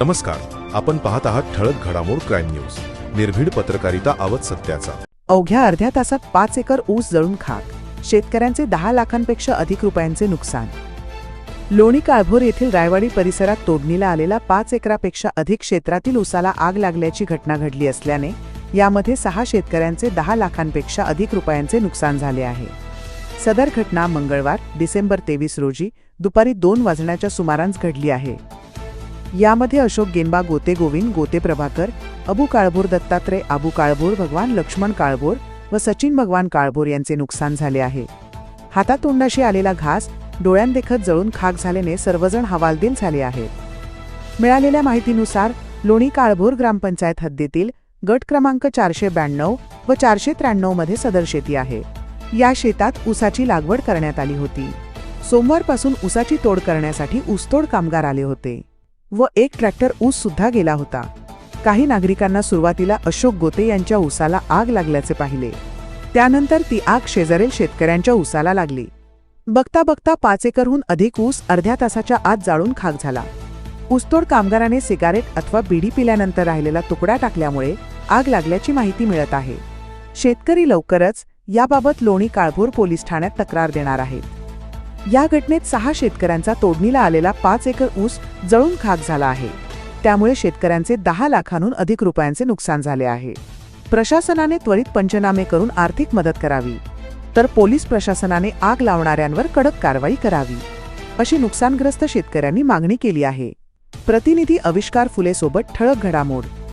नमस्कार आपण पाहत आहात ठळक घडामोड क्राईम न्यूज. निर्भीड पत्रकारिता आवत सत्याचा. अवघ्या अर्ध्या तासात पाच एकर ऊस जळून खाक. शेतकऱ्यांचे दहा लाखांपेक्षा अधिक रुपयांचे नुकसान. लोणी काळभोर येथील रायवाडी परिसरात तोडणीला आलेला पाच एकरापेक्षा अधिक क्षेत्रातील ऊसाला आग लागल्याची घटना घडली असल्याने यामध्ये सहा शेतकऱ्यांचे दहा लाखांपेक्षा अधिक रुपयांचे नुकसान झाले आहे. सदर घटना मंगळवार डिसेंबर तेवीस रोजी दुपारी दोन वाजण्याच्या सुमारास घडली आहे. यामध्ये अशोक गेंबा गोते गोविंद गोते प्रभाकर अबू काळभोर दत्तात्रय आबू काळभोर भगवान लक्ष्मण काळभोर व सचिन भगवान काळभोर यांचे नुकसान झाले आहे. हातातोंडाशी आलेला घास डोळ्यांदेखत जळून खाक झाल्याने सर्वजण हवालदिल झाले आहेत. मिळालेल्या माहितीनुसार लोणी काळभोर ग्रामपंचायत हद्दीतील गट क्रमांक चारशे ब्याण्णव व चारशे त्र्याण्णवमध्ये सदर शेती आहे. या शेतात ऊसाची लागवड करण्यात आली होती. सोमवारपासून ऊसाची तोड करण्यासाठी ऊसतोड कामगार आले होते. व एक ट्रॅक्टर ऊस सुद्धा गेला होता. काही नागरिकांना सुरुवातीला अशोक गोते यांच्या ऊसाला आग लागल्याचे पाहिले. त्यानंतर ती आग शेजारील शेतकऱ्यांच्या ऊसाला लागली. बघता बघता पाच एकरहून अधिक ऊस अर्ध्या तासाच्या आत जाळून खाक झाला. ऊसतोड कामगाराने सिगारेट अथवा बिडी पिल्यानंतर राहिलेला तुकडा टाकल्यामुळे आग लागल्याची माहिती मिळत आहे. शेतकरी लवकरच याबाबत लोणी काळभोर पोलीस ठाण्यात तक्रार देणार आहेत या घटनेत सहा शेतकऱ्यांचा तोडणीला आलेला पाच एकर ऊस जळून खाक झाला आहे. त्यामुळे शेतकऱ्यांचे दहा लाखांहून अधिक रुपयांचे नुकसान झाले आहे. प्रशासनाने त्वरित पंचनामे करून आर्थिक मदत करावी. तर पोलीस प्रशासनाने आग लावणाऱ्यांवर कडक कारवाई करावी. अशी नुकसानग्रस्त शेतकऱ्यांनी मागणी केली आहे. प्रतिनिधी आविष्कार फुलेसोबत ठळक घडामोड.